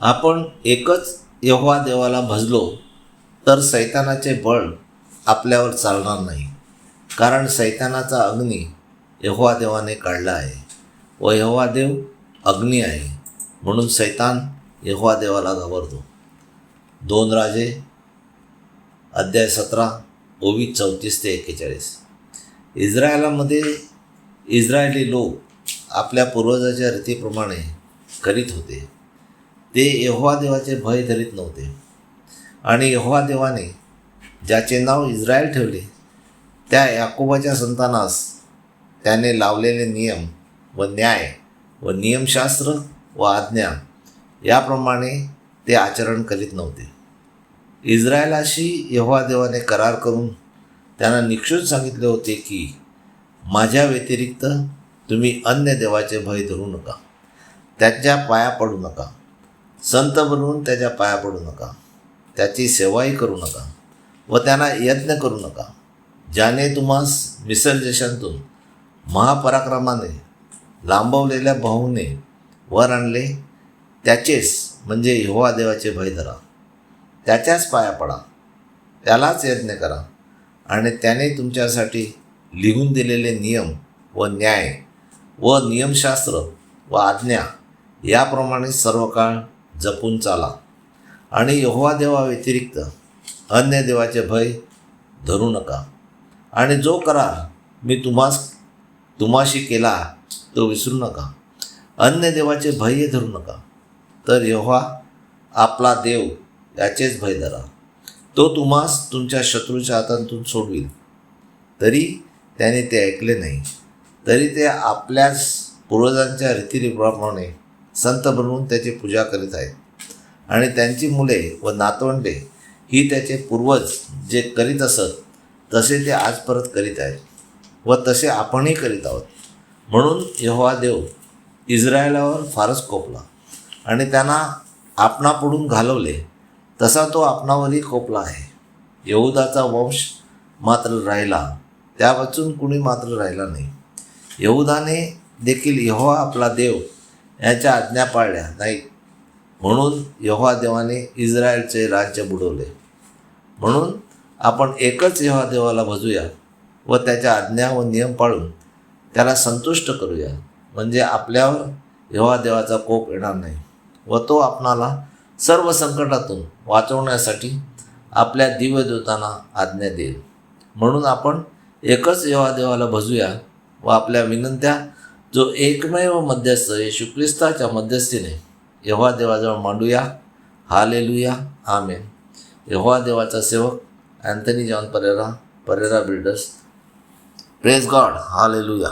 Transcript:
आपण एकच यहोवा देवाला भजलो तर सैतानाचे बळ आपल्यावर चालणार नाही. कारण सैतानाचा अग्नी यहोवा देवाने काढला आहे. व यहोवा देव अग्नी आहे म्हणून सैतान यहोवा देवाला घाबरतो. दोन राजे अध्याय सतरा ओवीस चौतीस ते एक्केचाळीस. इस्रायलामध्ये इस्रायली लोक आपल्या पूर्वजाच्या रीतीप्रमाणे करीत होते. ते यहोवा देवाचे भय धरीत नव्हते. आणि यहोवा देवाने ज्याचे नाव इस्रायल ठेवले त्या याकोबाच्या संतानास त्याने लावलेले नियम व न्याय व नियमशास्त्र व आज्ञा याप्रमाणे ते आचरण करीत नव्हते. इस्रायलाशी यहोवा देवाने करार करून त्यांना निक्षून सांगितले होते की माझ्या व्यतिरिक्त तुम्ही अन्य देवाचे भय धरू नका. त्याच्या पाया पडू नका. संत बनवून त्याच्या पाया पडू नका. त्याची सेवाही करू नका. व त्यांना यज्ञ करू नका. ज्याने तुम्हास विसर्जशांतून महापराक्रमाने लांबवलेल्या भाऊने वर आणले त्याचेच म्हणजे यहोवा देवाचे भय धरा. त्याच्याच पाया पडा. त्यालाच यज्ञ करा. आणि त्याने तुमच्यासाठी लिहून दिलेले नियम व न्याय व नियमशास्त्र व आज्ञा याप्रमाणे सर्व काळ जपून चाला. आणि यहोवा देवा व्यतिरिक्त अन्य देवाचे भय धरू नका. आणि जो करार मी तुम्हास तुम्हाशी केला तो विसरू नका. अन्य देवाचे भय धरू नका. तर यहोवा आपला देव याचेच भय धरा. तो तुम्हास तुमच्या शत्रूच्या हातातून सोडविल. तरी त्याने ते ऐकले नाही. तरी ते आपल्याच पूर्वजांच्या रीतीरिवाप्रमाणे संत बनवून त्याची पूजा करीत आहेत. आणि त्यांची मुले व नातवंडे ही त्याचे पूर्वज जे करीत असत तसे ते आज परत करीत आहेत व तसे आपणही करीत आहोत. म्हणून यहोवा देव इस्रायलावर फारच कोपला आणि त्यांना आपणापुढून घालवले तसा तो आपणावरही कोपला आहे. यहुदाचा वंश मात्र राहिला त्या वाचून कुणी मात्र राहिला नाही. यहुदाने देखील यहोवा आपला देव याच्या आज्ञा पाळल्या. नाही. म्हणून यहोवा देवाने इस्रायलचे राज्य बुडवले. म्हणून आपण एकच यहोवा देवाला भजूया व त्याच्या आज्ञा व नियम पाळून त्याला संतुष्ट करूया. म्हणजे आपल्यावर यहोवा देवाचा कोप येणार नाही व तो आपणाला सर्व संकटातून वाचवण्यासाठी आपल्या दिव्यदूतांना आज्ञा देईल. म्हणून आपण एकच यहोवा देवाला भजूया व आपल्या विनंत्या जो एकमेव मध्यस्थ येशू ख्रिस्ताच्या मध्यस्थीने यहोवा देवाजवळ मांडूया. हालेलुया. आमेन. यहोवा देवाचा सेवक Anthony John Pereira Pereira builders. Praise God hallelujah.